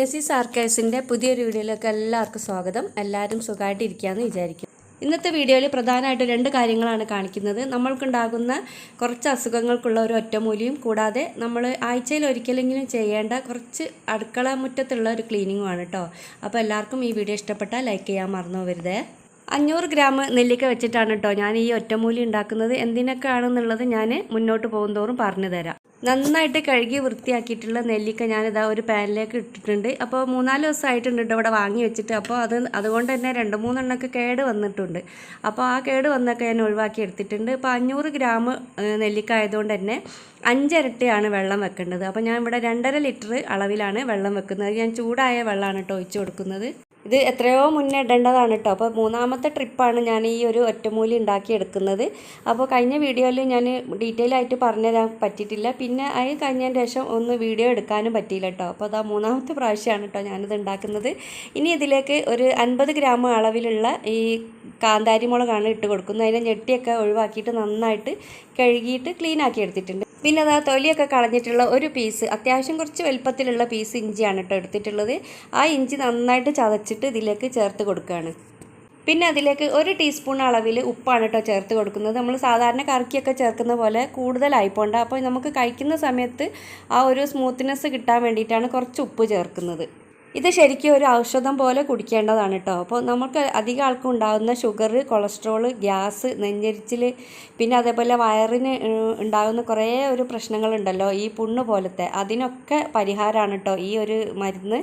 നസീസ് ആർക്കൈവ്സിന്റെ പുതിയൊരു വീഡിയോയിലേക്ക് എല്ലാവർക്കും സ്വാഗതം. എല്ലാവരും സുഖമായിട്ടിരിക്കുകയെന്ന് വിചാരിക്കും ഇന്നത്തെ വീഡിയോയിൽ പ്രധാനമായിട്ട് രണ്ട് കാര്യങ്ങളാണ് കാണിക്കുന്നത്. നമ്മൾക്കുണ്ടാകുന്ന കുറച്ച് അസുഖങ്ങൾക്കുള്ള ഒരു ഒറ്റമൂലിയും കൂടാതെ നമ്മൾ ആഴ്ചയിൽ ഒരിക്കലെങ്കിലും ചെയ്യേണ്ട കുറച്ച് അടുക്കള മുറ്റത്തുള്ള ഒരു ക്ലീനിങ്ങുമാണ് കേട്ടോ. അപ്പോൾ എല്ലാവർക്കും ഈ വീഡിയോ ഇഷ്ടപ്പെട്ടാൽ ലൈക്ക് ചെയ്യാൻ മറന്നു പോകരുതേ. അഞ്ഞൂറ് ഗ്രാം നെല്ലിക്ക വെച്ചിട്ടാണ് കേട്ടോ ഞാൻ ഈ ഒറ്റമൂലി ഉണ്ടാക്കുന്നത്. എന്തിനൊക്കെയാണെന്നുള്ളത് ഞാൻ മുന്നോട്ട് പോകുന്തോറും പറഞ്ഞു തരാം. നന്നായിട്ട് കഴുകി വൃത്തിയാക്കിയിട്ടുള്ള നെല്ലിക്ക ഞാനിതാ ഒരു പാനിലേക്ക് ഇട്ടിട്ടുണ്ട്. അപ്പോൾ മൂന്നാൽ ദിവസമായിട്ടുണ്ട് ഇവിടെ വാങ്ങി വെച്ചിട്ട്. അപ്പോൾ അത് അതുകൊണ്ട് തന്നെ രണ്ട് മൂന്നെണ്ണമൊക്കെ കേട് വന്നിട്ടുണ്ട്. അപ്പോൾ ആ കേട് വന്നൊക്കെ ഞാൻ ഒഴിവാക്കി എടുത്തിട്ടുണ്ട്. ഇപ്പോൾ അഞ്ഞൂറ് ഗ്രാം നെല്ലിക്ക ആയതുകൊണ്ട് തന്നെ അഞ്ചരട്ടിയാണ് വെള്ളം വെക്കേണ്ടത്. അപ്പോൾ ഞാൻ ഇവിടെ രണ്ടര ലിറ്റർ അളവിലാണ് വെള്ളം വെക്കുന്നത്. ഞാൻ ചൂടായ വെള്ളമാണ് കേട്ടോ ഒഴിച്ചു കൊടുക്കുന്നത്. ഇത് എത്രയോ മുന്നേ ഇടേണ്ടതാണ് കേട്ടോ അപ്പോൾ മൂന്നാമത്തെ ട്രിപ്പാണ് ഞാൻ ഈ ഒരു ഒറ്റമൂലി ഉണ്ടാക്കി എടുക്കുന്നത്. അപ്പോൾ കഴിഞ്ഞ വീഡിയോയിൽ ഞാൻ ഡീറ്റെയിൽ ആയിട്ട് പറഞ്ഞു തരാൻ പറ്റിയിട്ടില്ല. പിന്നെ അത് കഴിഞ്ഞതിന് ശേഷം ഒന്ന് വീഡിയോ എടുക്കാനും പറ്റിയില്ല കേട്ടോ അപ്പോൾ അതാ മൂന്നാമത്തെ പ്രാവശ്യമാണ് കേട്ടോ ഞാനിത് ഉണ്ടാക്കുന്നത്. ഇനി ഇതിലേക്ക് ഒരു അൻപത് ഗ്രാം അളവിലുള്ള ഈ കാന്താരി മുളകാണ് ഇട്ട് കൊടുക്കുന്നത്. അതിനെ ഞെട്ടിയൊക്കെ ഒഴിവാക്കിയിട്ട് നന്നായിട്ട് കഴുകിയിട്ട് ക്ലീൻ ആക്കി എടുത്തിട്ടുണ്ട്. പിന്നെ അതാ തൊലിയൊക്കെ കളഞ്ഞിട്ടുള്ള ഒരു പീസ് അത്യാവശ്യം കുറച്ച് വലുപ്പത്തിലുള്ള പീസ് ഇഞ്ചിയാണ് കേട്ടോ എടുത്തിട്ടുള്ളത്. ആ ഇഞ്ചി നന്നായിട്ട് ചതച്ചിട്ട് ഇതിലേക്ക് ചേർത്ത് കൊടുക്കുകയാണ് പിന്നെ അതിലേക്ക് ഒരു ടീസ്പൂൺ അളവിൽ ഉപ്പാണ് കേട്ടോ ചേർത്ത് കൊടുക്കുന്നത്. നമ്മൾ സാധാരണ കറക്കിയൊക്കെ ചേർക്കുന്ന പോലെ കൂടുതലായിപ്പോണ്ട. അപ്പോൾ നമുക്ക് കഴിക്കുന്ന സമയത്ത് ആ ഒരു സ്മൂത്ത്നെസ് കിട്ടാൻ വേണ്ടിയിട്ടാണ് കുറച്ച് ഉപ്പ് ചേർക്കുന്നത്. ഇത് ശരിക്കും ഒരു ഔഷധം പോലെ കുടിക്കേണ്ടതാണ് കേട്ടോ അപ്പോൾ നമുക്ക് അധികം ആൾക്കും ഉണ്ടാകുന്ന ഷുഗർ കൊളസ്ട്രോൾ ഗ്യാസ് നെഞ്ഞരിച്ചിൽ പിന്നെ അതേപോലെ വയറിന് ഉണ്ടാകുന്ന കുറേ ഒരു പ്രശ്നങ്ങളുണ്ടല്ലോ ഈ പുണ്ണ് പോലത്തെ. അതിനൊക്കെ പരിഹാരമാണ് കേട്ടോ ഈ ഒരു മരുന്ന്.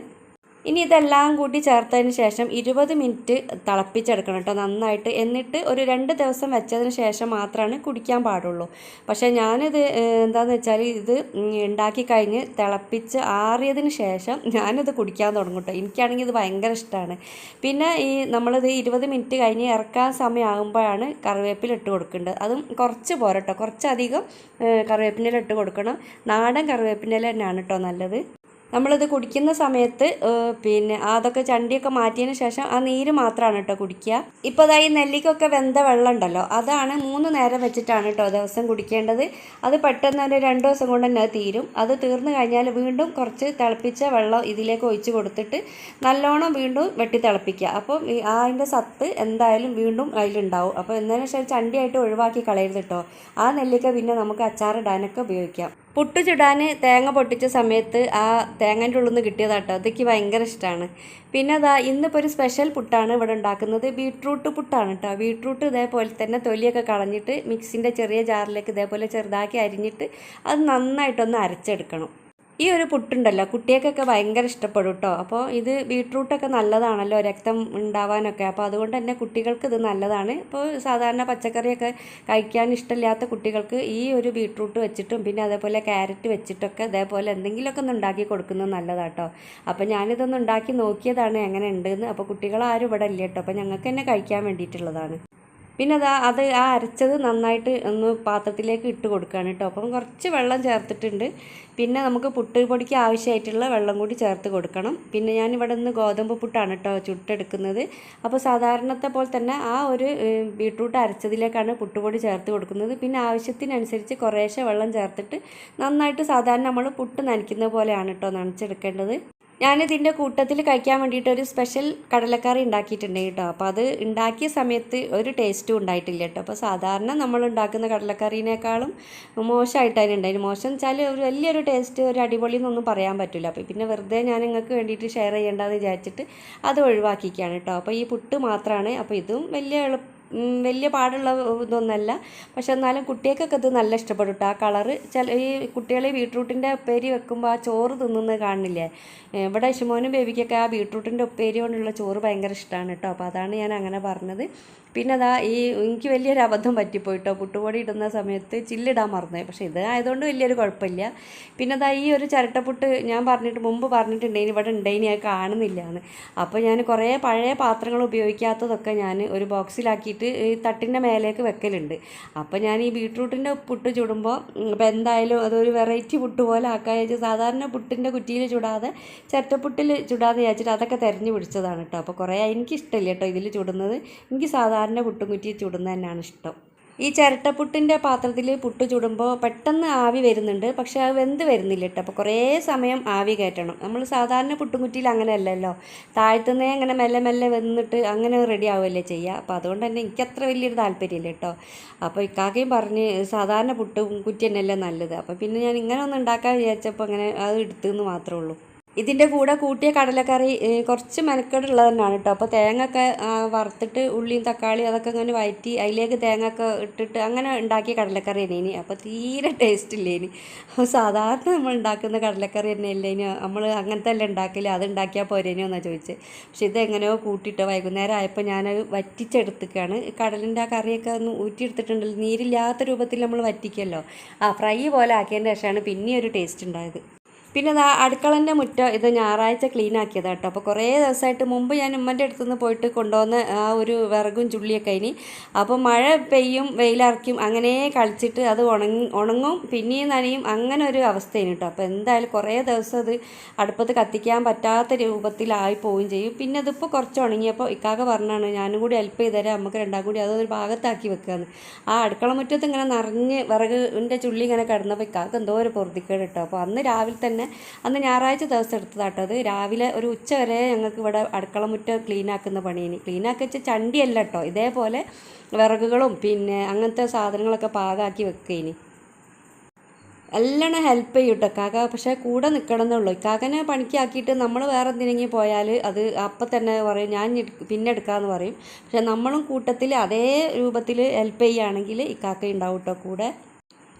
ഇനി ഇതെല്ലാം കൂടി ചേർത്തതിന് ശേഷം ഇരുപത് മിനിറ്റ് തിളപ്പിച്ചെടുക്കണം കേട്ടോ നന്നായിട്ട്. എന്നിട്ട് ഒരു രണ്ട് ദിവസം വെച്ചതിന് ശേഷം മാത്രമാണ് കുടിക്കാൻ പാടുള്ളൂ. പക്ഷേ ഞാനിത് എന്താണെന്ന് വെച്ചാൽ ഇത് ഉണ്ടാക്കി കഴിഞ്ഞ് തിളപ്പിച്ച് ആറിയതിന് ശേഷം ഞാനിത് കുടിക്കാൻ തുടങ്ങും കേട്ടോ. എനിക്കാണെങ്കിൽ ഇത് ഭയങ്കര ഇഷ്ടമാണ്. പിന്നെ ഈ നമ്മളിത് ഇരുപത് മിനിറ്റ് കഴിഞ്ഞ് ഇറക്കാൻ സമയമാകുമ്പോഴാണ് കറിവേപ്പില ഇട്ട് കൊടുക്കേണ്ടത്. അതും കുറച്ച് പോരട്ടോ കുറച്ചധികം കറിവേപ്പിന്റെ ഇട്ട് കൊടുക്കണം. നാടൻ കറിവേപ്പിന്റെ തന്നെയാണ് കേട്ടോ നല്ലത്. നമ്മളിത് കുടിക്കുന്ന സമയത്ത് പിന്നെ അതൊക്കെ ചണ്ടിയൊക്കെ മാറ്റിയതിന് ശേഷം ആ നീര് മാത്രമാണ് കേട്ടോ കുടിക്കുക. ഇപ്പോൾ അതായത് നെല്ലിക്കൊക്കെ വെന്ത വെള്ളം ഉണ്ടല്ലോ അതാണ് മൂന്ന് നേരം വെച്ചിട്ടാണ് കേട്ടോ ദിവസം കുടിക്കേണ്ടത്. അത് പെട്ടെന്ന് ഒരു രണ്ട് ദിവസം കൊണ്ട് തന്നെ തീരും. അത് തീർന്നു കഴിഞ്ഞാൽ വീണ്ടും കുറച്ച് തിളപ്പിച്ച വെള്ളം ഇതിലേക്ക് ഒഴിച്ച് കൊടുത്തിട്ട് നല്ലോണം വീണ്ടും വെട്ടി തിളപ്പിക്കുക. അപ്പം അതിന്റെ സത്ത് എന്തായാലും വീണ്ടും അതിലുണ്ടാവും. അപ്പോൾ എന്താണെന്ന് ശേഷം ചണ്ടിയായിട്ട് ഒഴിവാക്കി കളയരുത് കേട്ടോ ആ നെല്ലിക്ക പിന്നെ നമുക്ക് അച്ചാറിടാനൊക്കെ ഉപയോഗിക്കാം. പുട്ട് ചുടാൻ തേങ്ങ പൊട്ടിച്ച സമയത്ത് ആ തേങ്ങന്റെ ഉള്ളിൽ നിന്ന് കിട്ടിയതാട്ടോ. അതൊക്കെ ഭയങ്കര ഇഷ്ടമാണ് പിന്നെ അതാ ഇന്നിപ്പോൾ ഒരു സ്പെഷ്യൽ പുട്ടാണ് ഇവിടെ ഉണ്ടാക്കുന്നത്. ബീട്രൂട്ട് പുട്ടാണ് കേട്ടോ ബീട്രൂട്ട് ഇതേപോലെ തന്നെ തൊലിയൊക്കെ കളഞ്ഞിട്ട് മിക്സിന്റെ ചെറിയ ജാറിലേക്ക് ഇതേപോലെ ചെറുതാക്കി അരിഞ്ഞിട്ട് അത് നന്നായിട്ടൊന്ന് അരച്ചെടുക്കണം. ഈ ഒരു പുട്ടുണ്ടല്ലോ കുട്ടികൾക്കൊക്കെ ഭയങ്കര ഇഷ്ടപ്പെടും കേട്ടോ അപ്പോൾ ഇത് ബീട്രൂട്ടൊക്കെ നല്ലതാണല്ലോ രക്തം ഉണ്ടാവാനൊക്കെ. അപ്പോൾ അതുകൊണ്ട് തന്നെ കുട്ടികൾക്ക് ഇത് നല്ലതാണ്. ഇപ്പോൾ സാധാരണ പച്ചക്കറിയൊക്കെ കഴിക്കാൻ ഇഷ്ടമില്ലാത്ത കുട്ടികൾക്ക് ഈ ഒരു ബീട്രൂട്ട് വെച്ചിട്ടും പിന്നെ അതേപോലെ ക്യാരറ്റ് വെച്ചിട്ടൊക്കെ അതേപോലെ എന്തെങ്കിലുമൊക്കെ ഒന്ന് ഉണ്ടാക്കി കൊടുക്കുന്നത് നല്ലതാട്ടോ അപ്പോൾ ഞാനിതൊന്ന് ഉണ്ടാക്കി നോക്കിയതാണ് എങ്ങനെ ഉണ്ടെന്ന്. അപ്പോൾ കുട്ടികളാരും ഇവിടെ ഇല്ല കേട്ടോ അപ്പോൾ ഞങ്ങൾക്ക് തന്നെ കഴിക്കാൻ വേണ്ടിയിട്ടുള്ളതാണ്. പിന്നെ അത് അത് ആ അരച്ചത് നന്നായിട്ട് ഒന്ന് പാത്രത്തിലേക്ക് ഇട്ട് കൊടുക്കുകയാണ് കേട്ടോ. അപ്പം കുറച്ച് വെള്ളം ചേർത്തിട്ടുണ്ട്. പിന്നെ നമുക്ക് പുട്ട് പൊടിക്ക് ആവശ്യമായിട്ടുള്ള വെള്ളം കൂടി ചേർത്ത് കൊടുക്കണം. പിന്നെ ഞാൻ ഇവിടെ നിന്ന് ഗോതമ്പ് പുട്ടാണ് കേട്ടോ ചുട്ടെടുക്കുന്നത്. അപ്പോൾ സാധാരണത്തെ പോലെ തന്നെ ആ ഒരു ബീട്രൂട്ട് അരച്ചതിലേക്കാണ് പുട്ടുപൊടി ചേർത്ത് കൊടുക്കുന്നത്. പിന്നെ ആവശ്യത്തിനനുസരിച്ച് കുറേശ്ശെ വെള്ളം ചേർത്തിട്ട് നന്നായിട്ട് സാധാരണ നമ്മൾ പുട്ട് നനയ്ക്കുന്ന പോലെയാണ് കേട്ടോ നനച്ചെടുക്കേണ്ടത്. ഞാനിതിന്റെ കൂട്ടത്തിൽ കഴിക്കാൻ വേണ്ടിയിട്ട് ഒരു സ്പെഷ്യൽ കടലക്കറി ഉണ്ടാക്കിയിട്ടുണ്ട് കേട്ടോ. അപ്പോൾ അത് ഉണ്ടാക്കിയ സമയത്ത് ഒരു ടേസ്റ്റും ഉണ്ടായിട്ടില്ല കേട്ടോ. അപ്പോൾ സാധാരണ നമ്മൾ ഉണ്ടാക്കുന്ന കടലക്കറീനേക്കാളും മോശമായിട്ടാണ് ഉണ്ടായിരുന്നു മോശം വെച്ചാൽ ഒരു വലിയൊരു ടേസ്റ്റ് ഒരു അടിപൊളി എന്നൊന്നും പറയാൻ പറ്റില്ല അപ്പോൾ പിന്നെ വെറുതെ ഞാൻ നിങ്ങൾക്ക് വേണ്ടിയിട്ട് ഷെയർ ചെയ്യേണ്ടതെന്ന് വിചാരിച്ചിട്ട് അത് ഒഴിവാക്കിക്കുകയാണ് കേട്ടോ. അപ്പോൾ ഈ പുട്ട് മാത്രമാണ് അപ്പോൾ ഇതും വലിയ എളുപ്പം വലിയ പാടുള്ള ഇതൊന്നല്ല. പക്ഷെ എന്നാലും കുട്ടികൾക്കൊക്കെ ഇത് നല്ല ഇഷ്ടപ്പെടും കേട്ടോ ആ കളറ് ചില ഈ കുട്ടികളെ ബീട്രൂട്ടിന്റെ ഉപ്പേരി വെക്കുമ്പോൾ ആ ചോറ് തിന്നുന്നത് കാണില്ലേ? ഇവിടെ ഇഷുമോനും ബേബിക്കൊക്കെ ആ ബീട്രൂട്ടിന്റെ ഉപ്പേരി കൊണ്ടുള്ള ചോറ് ഭയങ്കര ഇഷ്ടമാണ് കേട്ടോ അപ്പോൾ അതാണ് ഞാൻ അങ്ങനെ പറഞ്ഞത്. പിന്നെ അതാ ഈ എനിക്ക് വലിയൊരു അബദ്ധം പറ്റിപ്പോയിട്ടോ. പുട്ടുപൊടി ഇടുന്ന സമയത്ത് ചില്ലിടാൻ മറന്നു. പക്ഷേ ഇത് ആയതുകൊണ്ട് വലിയൊരു കുഴപ്പമില്ല. പിന്നെ അതാ ഈ ഒരു ചിരട്ടപ്പുട്ട് ഞാൻ പറഞ്ഞിട്ട് മുമ്പ് പറഞ്ഞിട്ടുണ്ടെങ്കിൽ ഇവിടെ ഉണ്ടെങ്കിൽ ഞാൻ കാണുന്നില്ല എന്ന് അപ്പോൾ ഞാൻ കുറേ പഴയ പാത്രങ്ങൾ ഉപയോഗിക്കാത്തതൊക്കെ ഞാൻ ഒരു ബോക്സിലാക്കിയിട്ട് ഈ തട്ടിന്റെ മേലേക്ക് വെക്കലുണ്ട്. അപ്പോൾ ഞാൻ ഈ ബീട്രൂട്ടിന്റെ പുട്ട് ചുടുമ്പോൾ അപ്പോൾ എന്തായാലും അതൊരു വെറൈറ്റി പുട്ട് പോലെ ആക്കാൻ വെച്ചാൽ സാധാരണ പുട്ടിന്റെ കുറ്റിയിൽ ചുടാതെ ചിരട്ടപ്പുട്ടിൽ ചുടാതെ വിചാരിച്ചിട്ട് അതൊക്കെ തിരഞ്ഞു പിടിച്ചതാണ് കേട്ടോ. അപ്പോൾ കുറേ എനിക്കിഷ്ടമില്ല കേട്ടോ ഇതിൽ ചുടുന്നത്. എനിക്ക് സാധാരണ പുട്ടും കുറ്റി ചുടുന്നത് തന്നെയാണ് ഇഷ്ടം. ഈ ചിരട്ടപ്പുട്ടിന്റെ പാത്രത്തിൽ പുട്ട് ചുടുമ്പോൾ പെട്ടെന്ന് ആവി വരുന്നുണ്ട്. പക്ഷേ അത് വെന്ത് വരുന്നില്ല കേട്ടോ. അപ്പോൾ കുറേ സമയം ആവി കയറ്റണം. നമ്മൾ സാധാരണ പുട്ടുംകുറ്റിയിൽ അങ്ങനെ അല്ലല്ലോ താഴ്ത്തുന്നേ അങ്ങനെ മെല്ലെ മെല്ലെ വെന്നിട്ട് അങ്ങനെ റെഡി ആവുമല്ലേ ചെയ്യുക അപ്പോൾ അതുകൊണ്ട് തന്നെ എനിക്ക് അത്ര വലിയൊരു താല്പര്യമില്ല കേട്ടോ. അപ്പോൾ ഇക്കാക്കയും പറഞ്ഞ് സാധാരണ പുട്ടും കുറ്റി തന്നെയല്ലേ നല്ലത്. അപ്പോൾ പിന്നെ ഞാൻ ഇങ്ങനെ ഒന്ന് ഉണ്ടാക്കാൻ വിചാരിച്ചപ്പോൾ അങ്ങനെ അത് എടുത്തു എന്ന് മാത്രമേ ഉള്ളൂ. ഇതിന്റെ കൂടെ കൂട്ടിയ കടലക്കറി കുറച്ച് മെനക്കെടുള്ളത് തന്നെയാണ് കേട്ടോ. അപ്പോൾ തേങ്ങ ഒക്കെ വറുത്തിട്ട് ഉള്ളിയും തക്കാളി അതൊക്കെ ഇങ്ങനെ വഴറ്റി അതിലേക്ക് തേങ്ങ ഒക്കെ ഇട്ടിട്ട് അങ്ങനെ ഉണ്ടാക്കിയ കടലക്കറി തന്നെ ഇനി. അപ്പോൾ തീരെ ടേസ്റ്റ് ഇല്ല ഇനി. അപ്പോൾ സാധാരണ നമ്മൾ ഉണ്ടാക്കുന്ന കടലക്കറി തന്നെ അല്ലേ ഇനി? നമ്മൾ അങ്ങനത്തെ അല്ലേ ഉണ്ടാക്കില്ല അത് ഉണ്ടാക്കിയാൽ പോരേനോ എന്നാണ് ചോദിച്ചത് പക്ഷെ ഇത് എങ്ങനെയോ കൂട്ടിയിട്ട് വൈകുന്നേരം ആയപ്പോൾ ഞാനത് വറ്റിച്ചെടുത്തേക്കാണ്. കടലിന്റെ ആ കറിയൊക്കെ ഒന്ന് ഊറ്റിയെടുത്തിട്ടുണ്ടല്ലോ. നീരില്ലാത്ത രൂപത്തിൽ നമ്മൾ വറ്റിക്കുമല്ലോ ആ ഫ്രൈ പോലെ ആക്കിയതിന്റെ ശേഷമാണ് പിന്നെ ഒരു ടേസ്റ്റ് ഉണ്ടായത്. പിന്നെ ഇതാ അടുക്കളന്റെ മുറ്റം ഇത് ഞായറാഴ്ച ക്ലീൻ ആക്കിയതാണ് കേട്ടോ അപ്പോൾ കുറേ ദിവസമായിട്ട് മുമ്പ് ഞാൻ ഉമ്മന്റെ അടുത്തു നിന്ന് പോയിട്ട് കൊണ്ടുവന്ന് ആ ഒരു വിറകും ചുള്ളിയൊക്കെ ഇനി. അപ്പോൾ മഴ പെയ്യും വെയിലറക്കും അങ്ങനെ കളിച്ചിട്ട് അത് ഉണങ്ങി ഉണങ്ങും പിന്നെയും നനയും അങ്ങനെ ഒരു അവസ്ഥയാണ് കേട്ടോ അപ്പോൾ എന്തായാലും കുറേ ദിവസം അത് അടുപ്പത്ത് കത്തിക്കാൻ പറ്റാത്ത രൂപത്തിലായി പോവുകയും ചെയ്യും. പിന്നെ അതിപ്പോൾ കുറച്ച് ഉണങ്ങിയപ്പോൾ ഇക്കാക്ക പറഞ്ഞാണ് ഞാനും കൂടി ഹെൽപ്പ് ചെയ്ത് തരാം നമുക്ക് രണ്ടാം കൂടി അതൊരു ഭാഗത്താക്കി വെക്കാന്ന്. ആ അടുക്കള മുറ്റത്ത് ഇങ്ങനെ നിറഞ്ഞ് വിറകിന്റെ ചുള്ളി ഇങ്ങനെ കിടന്നപ്പോൾ ഇക്കാക്ക് എന്തോ ഒരു പൊറുതിക്കേട് കേട്ടോ അപ്പോൾ അന്ന് രാവിലെ തന്നെ അന്ന് ഞായറാഴ്ച ദിവസം എടുത്തതാട്ടോ അത്. രാവിലെ ഒരു ഉച്ച വരെ ഞങ്ങൾക്ക് ഇവിടെ അടുക്കള ക്ലീനാക്കുന്ന പണിയിന് ക്ലീൻ ആക്കി വെച്ച ചണ്ടിയല്ല കേട്ടോ ഇതേപോലെ വിറകുകളും പിന്നെ അങ്ങനത്തെ സാധനങ്ങളൊക്കെ പാകാക്കി വെക്കേനി. എല്ലാം ഹെൽപ്പ് ചെയ്യും കേട്ടോ കാക്ക പക്ഷേ കൂടെ നിൽക്കണം എന്നുള്ളൂ ഇക്കാക്കനെ പണിക്കാക്കിയിട്ട് നമ്മൾ വേറെ എന്തിനെങ്കിലും പോയാൽ അത് അപ്പം തന്നെ പറയും. ഞാൻ പിന്നെ എടുക്കാമെന്ന് പറയും. പക്ഷേ നമ്മളും കൂട്ടത്തിൽ അതേ രൂപത്തിൽ ഹെൽപ്പ് ചെയ്യുകയാണെങ്കിൽ ഇക്കാക്ക ഉണ്ടാവും കേട്ടോ കൂടെ.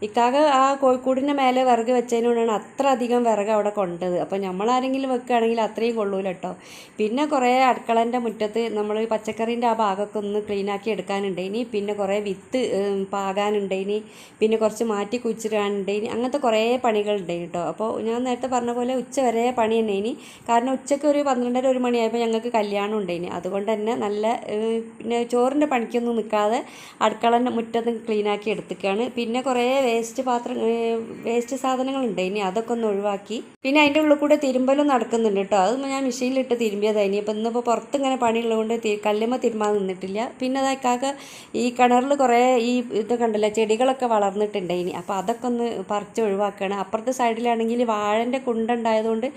ഇക്കാക്ക ആ കോഴിക്കൂടിന്റെ മേലെ വിറക് വെച്ചതിനോടാണ് അത്ര അധികം വിറക് അവിടെ കൊണ്ടത്. അപ്പോൾ നമ്മളാരെങ്കിലും വെക്കുകയാണെങ്കിൽ അത്രയും കൊള്ളൂല കേട്ടോ പിന്നെ കുറേ അടുക്കളന്റെ മുറ്റത്ത് നമ്മൾ പച്ചക്കറീന്റെ ആ ഭാഗമൊക്കെ ഒന്ന് ക്ലീനാക്കി ആക്കി എടുക്കാനുണ്ട്. ഇനി പിന്നെ കുറേ വിത്ത് പാകാനുണ്ടേനി പിന്നെ കുറച്ച് മാറ്റി കുഴിച്ചിടാനുണ്ട്. ഇനി അങ്ങനത്തെ കുറേ പണികളുണ്ട് കേട്ടോ അപ്പോൾ ഞാൻ നേരത്തെ പറഞ്ഞ പോലെ ഉച്ച വരെ പണി തന്നെ. ഇനി കാരണം ഉച്ചയ്ക്ക് ഒരു പന്ത്രണ്ടര ഒരു മണിയായപ്പോൾ ഞങ്ങൾക്ക് കല്യാണം ഉണ്ട് ഇനി. അതുകൊണ്ട് തന്നെ നല്ല പിന്നെ ചോറിന്റെ പണിക്കൊന്നും നിൽക്കാതെ അടുക്കളന്റെ മുറ്റത്ത് ക്ലീനാക്കി ആക്കി എടുത്തിക്കാണ്. പിന്നെ കുറേ വേസ്റ്റ് പാത്രം വേസ്റ്റ് സാധനങ്ങളുണ്ട്. ഇനി അതൊക്കെ ഒന്ന് ഒഴിവാക്കി. പിന്നെ അതിന്റെ ഉള്ളിൽ കൂടെ തിരുമ്പലും നടക്കുന്നുണ്ട് കേട്ടോ അത് ഞാൻ മെഷീനിലിട്ട് തിരുമ്പിയതാണ് ഇനി ഇപ്പം ഇന്നിപ്പോൾ പുറത്ത് ഇങ്ങനെ പണിയുള്ളതുകൊണ്ട് കല്ലുമ്മ തിരുമ്പാൻ നിന്നിട്ടില്ല. പിന്നെ അതൊക്കെ ഈ കിണറിൽ കുറേ ഈ ഇത് കണ്ടല്ലോ ചെടികളൊക്കെ വളർന്നിട്ടുണ്ട് ഇനി. അപ്പോൾ അതൊക്കെ ഒന്ന് പറിച്ച് ഒഴിവാക്കുകയാണ് അപ്പുറത്തെ സൈഡിലാണെങ്കിൽ വാഴന്റെ കുണ്ടുണ്ടായതുകൊണ്ട്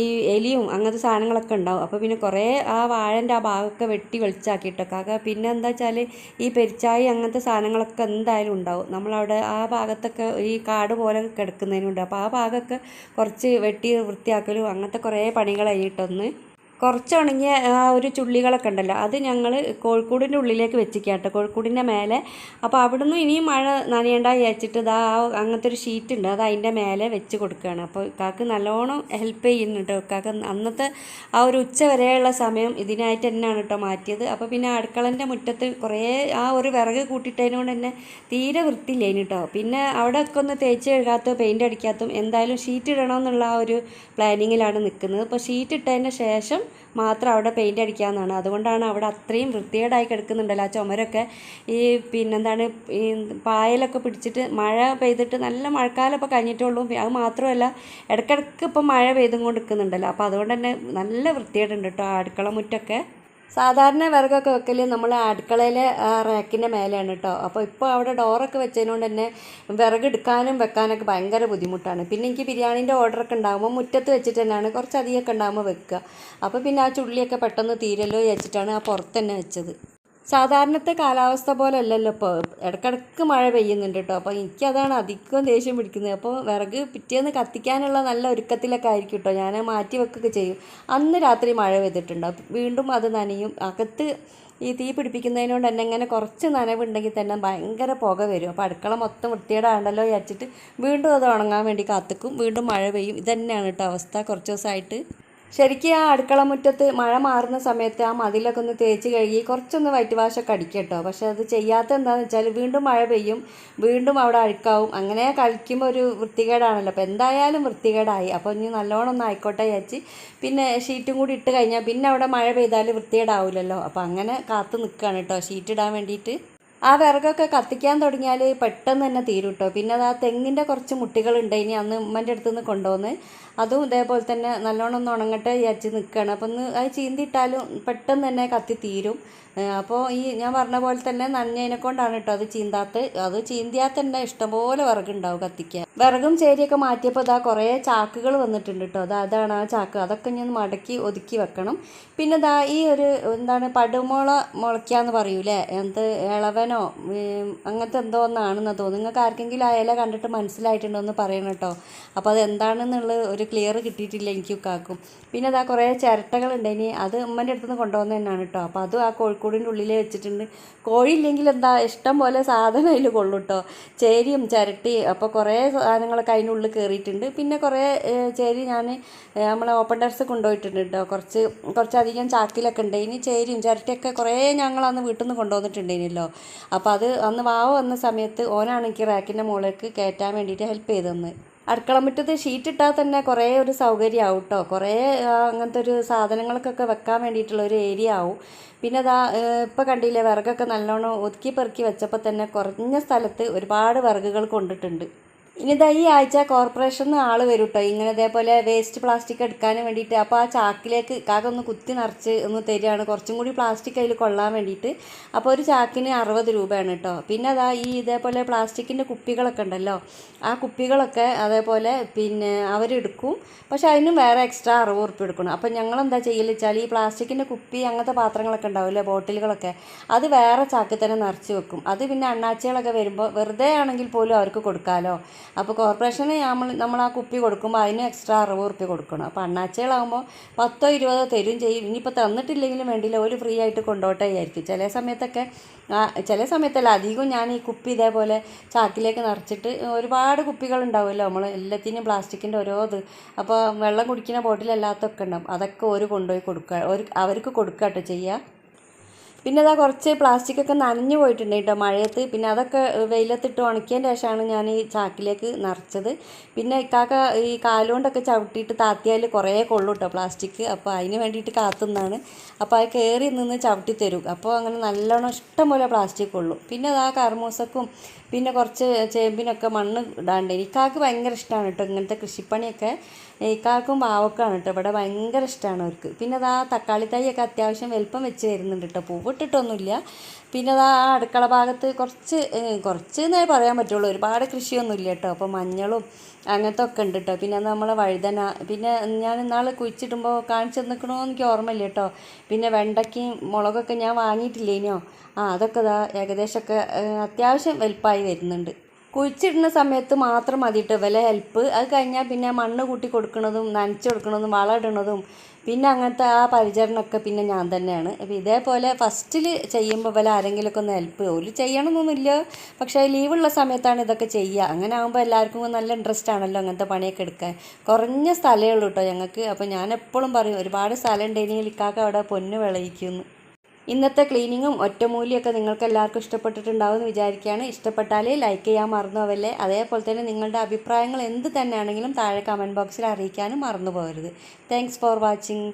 ഈ എലിയും അങ്ങനത്തെ സാധനങ്ങളൊക്കെ ഉണ്ടാവും. അപ്പോൾ പിന്നെ കുറേ ആ വാഴന്റെ ആ ഭാഗമൊക്കെ വെട്ടി വെളിച്ചാക്കിയിട്ടൊക്കെ പിന്നെ എന്താ വെച്ചാൽ ഈ പെരിച്ചായി അങ്ങനത്തെ സാധനങ്ങളൊക്കെ എന്തായാലും ഉണ്ടാവും. നമ്മളവിടെ ആ ഭാഗത്തൊക്കെ ഈ കാട് പോലെ കിടക്കുന്നതിനുണ്ട്. അപ്പോൾ ആ ഭാഗമൊക്കെ കുറച്ച് വെട്ടി വൃത്തിയാക്കലും അങ്ങനത്തെ കുറേ പണികൾ കഴിഞ്ഞിട്ടൊന്ന് കുറച്ച് ഉണങ്ങിയ ആ ഒരു ചുള്ളികളൊക്കെ ഉണ്ടല്ലോ. അത് ഞങ്ങൾ കോഴിക്കൂടിന്റെ ഉള്ളിലേക്ക് വെച്ചിരിക്കുക കേട്ടോ കോഴിക്കൂടിന്റെ മേലെ. അപ്പോൾ അവിടുന്ന് ഇനിയും മഴ നനയേണ്ട വിചാരിച്ചിട്ട് ഇതാ ആ അങ്ങനത്തെ ഒരു ഷീറ്റ് ഉണ്ട്. അത് അതിന്റെ മേലെ വെച്ച് കൊടുക്കുകയാണ് അപ്പോൾ കാക്ക് നല്ലോണം ഹെൽപ്പ് ചെയ്യുന്നുണ്ട് ഇക്കാക്ക് അന്നത്തെ ആ ഒരു ഉച്ച വരെയുള്ള സമയം ഇതിനായിട്ട് തന്നെയാണ് കേട്ടോ മാറ്റിയത്. അപ്പോൾ പിന്നെ അടുക്കളന്റെ മുറ്റത്ത് കുറേ ആ ഒരു വിറക് കൂട്ടിയിട്ടതിനോട് തന്നെ തീരെ വൃത്തിയില്ലേനു കേട്ടോ പിന്നെ അവിടെ ഒക്കെ ഒന്ന് തേച്ച് കഴുകാത്തോ പെയിന്റ് അടിക്കാത്തോ എന്തായാലും ഷീറ്റ് ഇടണമെന്നുള്ള ആ ഒരു പ്ലാനിങ്ങിലാണ് നിൽക്കുന്നത് അപ്പോൾ ഷീറ്റ് ഇട്ടതിന് ശേഷം മാത്രം അവിടെ പെയിന്റ് അടിക്കാമെന്നാണ് അതുകൊണ്ടാണ് അവിടെ അത്രയും വൃത്തികേടായി കിടക്കുന്നുണ്ടല്ലോ ആ ചുമരൊക്കെ. ഈ പിന്നെന്താണ് ഈ പായലൊക്കെ പിടിച്ചിട്ട് മഴ പെയ്തിട്ട് നല്ല മഴക്കാലം ഇപ്പോൾ കഴിഞ്ഞിട്ടുള്ളൂ. അത് മാത്രമല്ല ഇടയ്ക്കിടയ്ക്ക് ഇപ്പം മഴ പെയ്തും കൊണ്ട് നിൽക്കുന്നുണ്ടല്ലോ. അപ്പോൾ അതുകൊണ്ട് തന്നെ നല്ല വൃത്തികേടുണ്ട് കേട്ടോ അടുക്കള മുറ്റൊക്കെ. സാധാരണ വിറകൊക്കെ വെക്കൽ നമ്മൾ അടുക്കളയിലെ റാക്കിന്റെ മേലെയാണ് കേട്ടോ അപ്പോൾ ഇപ്പോൾ അവിടെ ഡോറൊക്കെ വെച്ചതിനോണ്ട് തന്നെ വിറക് എടുക്കാനും വെക്കാനൊക്കെ ഭയങ്കര ബുദ്ധിമുട്ടാണ്. പിന്നെ എനിക്ക് ബിരിയാണീന്റെ ഓർഡറൊക്കെ ഉണ്ടാകുമ്പോൾ മുറ്റത്ത് വെച്ചിട്ട് തന്നെയാണ് കുറച്ച് അധികമൊക്കെ ഉണ്ടാകുമ്പോൾ വെക്കുക. അപ്പോൾ പിന്നെ ആ ചുള്ളിയൊക്കെ പെട്ടെന്ന് തീരല്ലോ വെച്ചിട്ടാണ് ആ പുറത്ത് തന്നെ വെച്ചത്. സാധാരണത്തെ കാലാവസ്ഥ പോലെ അല്ലല്ലോ ഇപ്പോൾ ഇടയ്ക്കിടയ്ക്ക് മഴ പെയ്യുന്നുണ്ട് കേട്ടോ അപ്പോൾ എനിക്കതാണ് അധികം ദേഷ്യം പിടിക്കുന്നത്. അപ്പോൾ വിറക് പിറ്റേന്ന് കത്തിക്കാനുള്ള നല്ല ഒരുക്കത്തിലൊക്കെ ആയിരിക്കും കേട്ടോ ഞാൻ മാറ്റി വെക്കുകയൊക്കെ ചെയ്യും. അന്ന് രാത്രി മഴ പെയ്തിട്ടുണ്ടാവും വീണ്ടും അത് നനയും. അകത്ത് ഈ തീ പിടിപ്പിക്കുന്നതിനോട് തന്നെ ഇങ്ങനെ കുറച്ച് നനവുണ്ടെങ്കിൽ തന്നെ ഭയങ്കര പുക വരും. അപ്പോൾ അടുക്കള മൊത്തം വൃത്തിയേടാണ്ടല്ലോ വിചാരിച്ചിട്ട് വീണ്ടും അത് ഉണങ്ങാൻ വേണ്ടി കാത്തിക്കും. വീണ്ടും മഴ പെയ്യും. ഇതന്നെയാണ് കേട്ടോ അവസ്ഥ കുറച്ച് ദിവസമായിട്ട്. ശരിക്കും ആ അടുക്കള മുറ്റത്ത് മഴ മാറുന്ന സമയത്ത് ആ മതിലൊക്കെ ഒന്ന് തേച്ച് കഴുകി കുറച്ചൊന്ന് വൈറ്റ് വാഷൊക്കെ അടിക്കട്ടോ. കേട്ടോ പക്ഷെ അത് ചെയ്യാത്ത എന്താണെന്ന് വെച്ചാൽ വീണ്ടും മഴ പെയ്യും വീണ്ടും അവിടെ അഴുക്കാവും. അങ്ങനെ കളിക്കുമ്പോൾ ഒരു വൃത്തികേടാണല്ലോ. അപ്പോൾ എന്തായാലും വൃത്തികേടായി. അപ്പോൾ ഇനി നല്ലോണം ഒന്ന് ആയിക്കോട്ടെ ചേച്ചി പിന്നെ ഷീറ്റും കൂടി ഇട്ട് കഴിഞ്ഞാൽ പിന്നെ അവിടെ മഴ പെയ്താൽ വൃത്തികേടാവില്ലല്ലോ അപ്പോൾ അങ്ങനെ കാത്തു നിൽക്കുകയാണ് കേട്ടോ. ഷീറ്റ് ഇടാൻ വേണ്ടിയിട്ട്. ആ വിറകൊക്കെ കത്തിക്കാൻ തുടങ്ങിയാൽ പെട്ടെന്ന് തന്നെ തീരും കേട്ടോ പിന്നെ അത് ആ തെങ്ങിന്റെ കുറച്ച് മുട്ടികളുണ്ട്. ഇനി അന്ന് ഉമ്മന്റെ അടുത്ത് നിന്ന് കൊണ്ടുവന്ന് അതും ഇതേപോലെ തന്നെ നല്ലോണം ഒന്ന് ഉണങ്ങട്ടെ വിചാരിച്ച് നിൽക്കുകയാണ് അപ്പം ഒന്ന് അത് ചീന്തിയിട്ടാലും പെട്ടെന്ന് തന്നെ കത്തി തീരും. അപ്പോൾ ഈ ഞാൻ പറഞ്ഞ പോലെ തന്നെ നനഞ്ഞതിനെ കൊണ്ടാണ് കേട്ടോ അത് ചീന്താത്ത് അത് ചീന്തിയാൽ തന്നെ ഇഷ്ടംപോലെ വിറകുണ്ടാവും കത്തിക്കാൻ. വിറകും ചേരിയൊക്കെ മാറ്റിയപ്പോൾ ഇതാ കുറേ ചാക്കുകൾ വന്നിട്ടുണ്ട് കേട്ടോ അത് അതാണ് ആ ചാക്ക്. അതൊക്കെ ഞാൻ മടക്കി ഒതുക്കി വെക്കണം. പിന്നെ ഇതാ ഈ ഒരു എന്താണ് പടുമുള മുളയ്ക്കാന്ന് പറയൂലേ? എന്ത് ഇളവനോ അങ്ങനത്തെ എന്തോ ഒന്നാണെന്ന് തോന്നുന്നു. നിങ്ങൾക്ക് ആർക്കെങ്കിലും ആ ഇല കണ്ടിട്ട് മനസ്സിലായിട്ടുണ്ടോ എന്ന് പറയണം കേട്ടോ അപ്പോൾ അത് എന്താണെന്നുള്ള ഒരു ക്ലിയർ കിട്ടിയിട്ടില്ല എനിക്ക് കാക്കും. പിന്നെ അതാ കുറേ ചിരട്ടകളുണ്ട്. ഇനി അത് ഉമ്മന്റെ അടുത്ത് നിന്ന് കൊണ്ടുവന്ന തന്നെയാണ് കേട്ടോ അപ്പോൾ അതും ആ കോഴിക്കൂടിന്റെ ഉള്ളിൽ വെച്ചിട്ടുണ്ട്. കോഴി ഇല്ലെങ്കിൽ എന്താ ഇഷ്ടം പോലെ സാധനം അതിൽ കൊള്ളു കേട്ടോ ചേരിയും ചിരട്ടി അപ്പോൾ കുറേ സാധനങ്ങളൊക്കെ അതിനുള്ളിൽ കയറിയിട്ടുണ്ട് പിന്നെ കുറേ ചേരി ഞാൻ നമ്മളെ ഓപ്പൺ ടെറസ് കൊണ്ടുപോയിട്ടുണ്ട് കേട്ടോ കുറച്ച് കുറച്ചധികം ചാക്കിലൊക്കെ ഉണ്ട്. ഇനി ചേരിയും ചിരട്ടിയൊക്കെ കുറേ ഞങ്ങൾ അന്ന് വീട്ടിൽ നിന്ന് കൊണ്ടുവന്നിട്ടുണ്ടായിരുന്നല്ലോ. അപ്പോൾ അത് അന്ന് വാവ് വന്ന സമയത്ത് ഓനാണെങ്കിൽ റാക്കിന്റെ മുകളിലേക്ക് കയറ്റാൻ വേണ്ടിയിട്ട് ഹെൽപ്പ് ചെയ്തെന്ന്. അടുക്കള മുറ്റത്ത് ഷീറ്റ് ഇട്ടാൽ തന്നെ കുറേ ഒരു സൗകര്യമാവും കേട്ടോ കുറേ അങ്ങനത്തെ ഒരു സാധനങ്ങൾക്കൊക്കെ വെക്കാൻ വേണ്ടിയിട്ടുള്ള ഒരു ഏരിയ ആവും. പിന്നെ അതാ ഇപ്പോൾ കണ്ടില്ലേ വിറകൊക്കെ നല്ലോണം ഒതുക്കി പെറുക്കി വെച്ചപ്പോൾ തന്നെ കുറഞ്ഞ സ്ഥലത്ത് ഒരുപാട് വിറകുകൾ കൊണ്ടിട്ടുണ്ട്. ഇനി ഇതാ ഈ ആഴ്ച കോർപ്പറേഷനിൽ നിന്ന് ആൾ വരും കേട്ടോ ഇങ്ങനെ ഇതേപോലെ വേസ്റ്റ് പ്ലാസ്റ്റിക് എടുക്കാൻ വേണ്ടിയിട്ട്. അപ്പോൾ ആ ചാക്കിലേക്ക് കാക്ക ഒന്ന് കുത്തി നിറച്ച് ഒന്ന് തരികയാണ്. കുറച്ചും കൂടി പ്ലാസ്റ്റിക് അതിൽ കൊള്ളാൻ വേണ്ടിയിട്ട്. അപ്പോൾ ഒരു ചാക്കിന് അറുപത് രൂപയാണ് കേട്ടോ. പിന്നെ അതാ ഈ ഇതേപോലെ പ്ലാസ്റ്റിക്കിന്റെ കുപ്പികളൊക്കെ ഉണ്ടല്ലോ. ആ കുപ്പികളൊക്കെ അതേപോലെ പിന്നെ അവരെടുക്കും പക്ഷെ അതിനും വേറെ എക്സ്ട്രാ അറുപത് ഉറുപ്പ് എടുക്കണം. അപ്പോൾ ഞങ്ങൾ എന്താ ചെയ്യൽ വെച്ചാൽ ഈ പ്ലാസ്റ്റിക്കിന്റെ കുപ്പി അങ്ങനത്തെ പാത്രങ്ങളൊക്കെ ഉണ്ടാവില്ലേ ബോട്ടിലുകളൊക്കെ. അത് വേറെ ചാക്കിൽ തന്നെ നിറച്ച് വെക്കും. അത് പിന്നെ അണ്ണാച്ചികളൊക്കെ വരുമ്പോൾ വെറുതെ ആണെങ്കിൽ പോലും അവർക്ക് കൊടുക്കാമല്ലോ അപ്പോൾ കോർപ്പറേഷന് നമ്മൾ നമ്മൾ ആ കുപ്പി കൊടുക്കുമ്പോൾ അതിന് എക്സ്ട്രാ അറുപത് റുപ്യ കൊടുക്കണം. അപ്പോൾ അണ്ണാച്ചകളാകുമ്പോൾ പത്തോ ഇരുപതോ തരും ചെയ്യും. ഇനിയിപ്പോൾ തന്നിട്ടില്ലെങ്കിലും വേണ്ടിയില്ല ഒരു ഫ്രീ ആയിട്ട് കൊണ്ടോട്ടേ വിചാരിക്കും. ചില സമയത്തൊക്കെ ചില സമയത്തല്ല അധികം ഞാൻ ഈ കുപ്പി ഇതേപോലെ ചാക്കിലേക്ക് നിറച്ചിട്ട് ഒരുപാട് കുപ്പികൾ ഉണ്ടാവുമല്ലോ. നമ്മൾ എല്ലാത്തിനും പ്ലാസ്റ്റിക്കിന്റെ ഓരോ ഇത്. അപ്പോൾ വെള്ളം കുടിക്കുന്ന ബോട്ടിലല്ലാത്തൊക്കെ ഉണ്ടാവും. അതൊക്കെ ഒരു കൊണ്ടുപോയി കൊടുക്കുക ഒരു അവർക്ക് കൊടുക്കുക കേട്ടോ ചെയ്യുക പിന്നെ അതാ കുറച്ച് പ്ലാസ്റ്റിക് ഒക്കെ നനഞ്ഞു പോയിട്ടുണ്ട് കേട്ടോ മഴയത്ത്. പിന്നെ അതൊക്കെ വെയിലത്തിട്ട് ഉണക്കിയതിന് ശേഷമാണ് ഞാൻ ഈ ചാക്കിലേക്ക് നിറച്ചത്. പിന്നെ ഇക്കാക്ക ഈ കാലുകൊണ്ടൊക്കെ ചവിട്ടിയിട്ട് താത്തിയാൽ കുറേ കൊള്ളു കേട്ടോ പ്ലാസ്റ്റിക്. അപ്പോൾ അതിന് വേണ്ടിയിട്ട് കാത്തുനിന്നാണ് അപ്പോൾ അത് കയറി നിന്ന് ചവിട്ടി തരും. അപ്പോൾ അങ്ങനെ നല്ലോണം ഇഷ്ടം പോലെ പ്ലാസ്റ്റിക് കൊള്ളു. പിന്നെ അത് കർമൂസക്കും പിന്നെ കുറച്ച് ചേമ്പിനൊക്കെ മണ്ണ് ഇടാണ്ട്. ഇക്കാക്ക് ഭയങ്കര ഇഷ്ടമാണ് കേട്ടോ ഇങ്ങനത്തെ കൃഷിപ്പണിയൊക്കെ. ഇക്കാക്കും പാവക്കാണ് കേട്ടോ ഇവിടെ ഭയങ്കര ഇഷ്ടമാണ് അവർക്ക്. പിന്നെ അതാ തക്കാളി തൈയൊക്കെ അത്യാവശ്യം വലുപ്പം വെച്ച് വരുന്നുണ്ട് കേട്ടോ പൂവിട്ടിട്ടൊന്നുമില്ല. പിന്നെ അതാ അടുക്കള ഭാഗത്ത് കുറച്ച് കുറച്ച് എന്നേ പറയാൻ പറ്റുള്ളൂ. ഒരുപാട് കൃഷിയൊന്നുമില്ല കേട്ടോ അപ്പോൾ മഞ്ഞളും അങ്ങനത്തെ ഒക്കെ ഉണ്ട് കേട്ടോ പിന്നെ നമ്മളെ വഴുതന പിന്നെ ഞാൻ ഇന്നാൾ കുഴിച്ചിടുമ്പോൾ കാണിച്ചു നിൽക്കണോ എനിക്ക് ഓർമ്മയില്ല കേട്ടോ പിന്നെ വെണ്ടയ്ക്കയും മുളകൊക്കെ ഞാൻ വാങ്ങിയിട്ടില്ലേനോ? ആ അതൊക്കെ ഇതാ ഏകദേശമൊക്കെ അത്യാവശ്യം വലുപ്പമായി വരുന്നുണ്ട്. കുഴിച്ചിടുന്ന സമയത്ത് മാത്രം മതി കേട്ടോ വില ഹെൽപ്പ് അത് കഴിഞ്ഞാൽ പിന്നെ മണ്ണ് കൂട്ടി കൊടുക്കുന്നതും നനച്ച് കൊടുക്കുന്നതും വളം ഇടുന്നതും പിന്നെ അങ്ങനത്തെ ആ പരിചരണമൊക്കെ പിന്നെ ഞാൻ തന്നെയാണ്. അപ്പോൾ ഇതേപോലെ ഫസ്റ്റിൽ ചെയ്യുമ്പോൾ വില ആരെങ്കിലുമൊക്കെ ഒന്ന് ഹെൽപ്പ് ഒരു ചെയ്യണമെന്നൊന്നുമില്ല പക്ഷേ ലീവുള്ള സമയത്താണ് ഇതൊക്കെ ചെയ്യുക. അങ്ങനെ ആകുമ്പോൾ എല്ലാവർക്കും നല്ല ഇൻട്രസ്റ്റ് ആണല്ലോ അങ്ങനത്തെ പണിയൊക്കെ എടുക്കാൻ. കുറഞ്ഞ സ്ഥലമേ ഉള്ളൂ കേട്ടോ ഞങ്ങൾക്ക്. അപ്പോൾ ഞാൻ എപ്പോഴും പറയും ഒരുപാട് സ്ഥലം ഉണ്ടെങ്കിൽ ഇക്കാക്ക അവിടെ പൊന്ന് വിളയിക്കുന്നു. ഇന്നത്തെ ക്ലീനിങ്ങും ഒറ്റമൂലിയൊക്കെ നിങ്ങൾക്ക് എല്ലാവർക്കും ഇഷ്ടപ്പെട്ടിട്ടുണ്ടാവും എന്ന് വിചാരിക്കുകയാണ്. ഇഷ്ടപ്പെട്ടാൽ ലൈക്ക് ചെയ്യാൻ മറന്നുപോവല്ലേ അതേപോലെ തന്നെ നിങ്ങളുടെ അഭിപ്രായങ്ങൾ എന്ത് തന്നെയാണെങ്കിലും താഴെ കമന്റ് ബോക്സിൽ അറിയിക്കാനും മറന്നു പോകരുത്. Thanks for watching